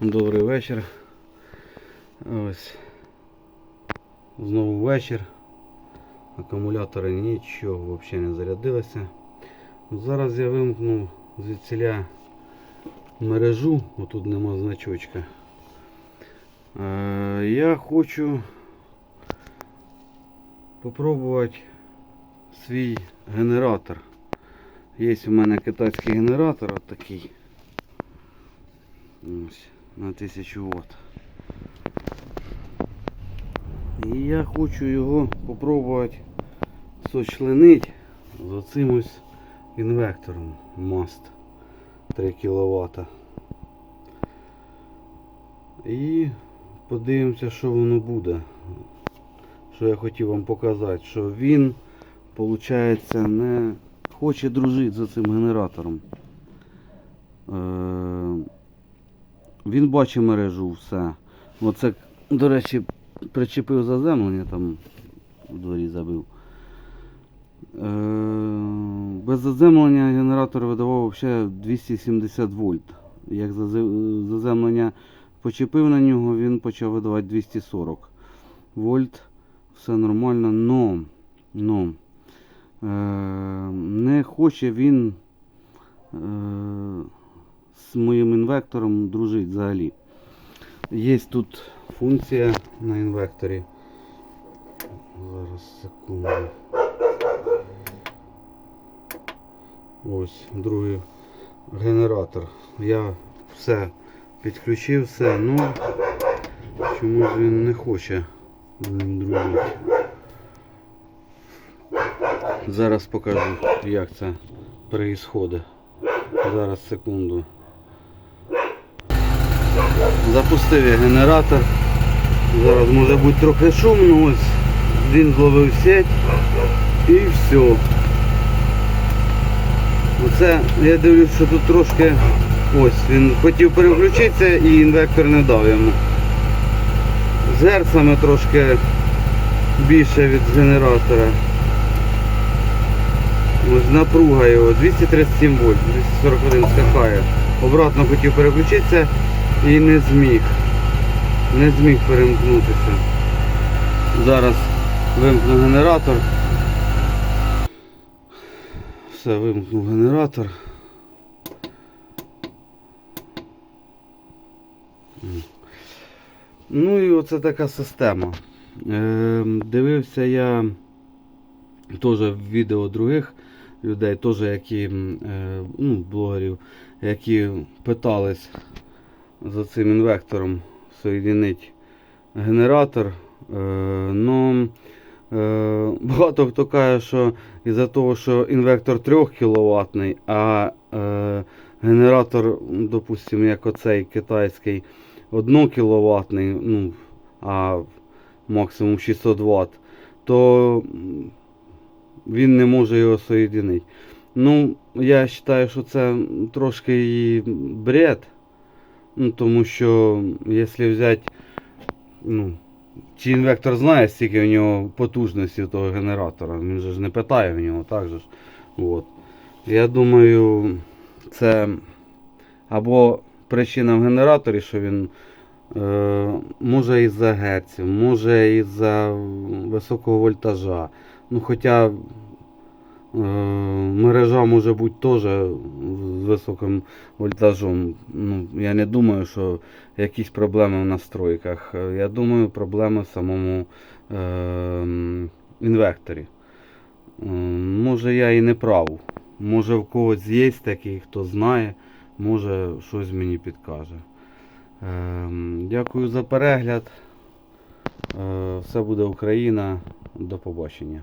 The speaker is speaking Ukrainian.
Добрий вечір. Ось. Знову вечір. Акумулятори нічого взагалі не зарядилися. Зараз я вимкнув звідсіля мережу, отут нема значочка. Е, Я хочу попробувати свій генератор. Є у мене китайський генератор от такий. Ось, на 1000 Вт. І я хочу його попробувати сочленити з оцим ось інвектором MAST 3 кВт. І подивимося, що воно буде. Що я хотів вам показати, що він, виходить, не хоче дружити з цим генератором. Він бачить мережу, все. Оце, до речі, причепив заземлення там в дворі забив. Е, без заземлення генератор видавав взагалі 270 вольт. Як заземлення почепив на нього, він почав видавати 240 вольт. Все нормально, но, но е, не хоче він е, з моїм інвектором дружить взагалі. Є тут функція на інвекторі. Зараз секунду. Ось другий генератор. Я все підключив, все, ну чомусь він не хоче з ним дружити. Зараз покажу, як це происходить. Зараз секунду. Запустив я генератор. Зараз може бути трохи шумно, ось він зловив сеть і все. Оце я дивлюсь, що тут трошки ось він хотів переключитися і інвектор не дав йому. З герцами трошки більше від генератора. Ось напруга його 237 вольт, 241 скакає. Обратно хотів переключитися і не зміг. Не зміг перемкнутися. Зараз вимкну генератор. Все, вимкнув генератор. Ну і оце така система. Е, дивився я теж відео других людей, теж які е, ну, блогерів, які питались за цим інвектором соєдинити генератор. Е, ну, е, багато хто каже, що із-за того, що інвектор 3 кВт, а е, генератор, допустимо, як оцей китайський 1 кВт, ну, а максимум 600 Вт, то він не може його соєдинити. Ну, я вважаю, що це трошки бред. Ну, тому що якщо взяти, ну, чи інвектор знає, скільки в нього потужності того генератора. Він же ж не питає в нього, так же ж. От. Я думаю, це або причина в генераторі, що він е, може із-за герців, може із-за високого вольтажа. Ну, хоча мережа може бути теж з високим вольтажом. Ну, я не думаю, що якісь проблеми в настройках. Е, Я думаю, проблеми в самому е, інвекторі. Е, Може я і не прав. Може в когось є такий, хто знає, може щось мені підкаже. Е, Дякую за перегляд. Е, Все буде Україна. До побачення.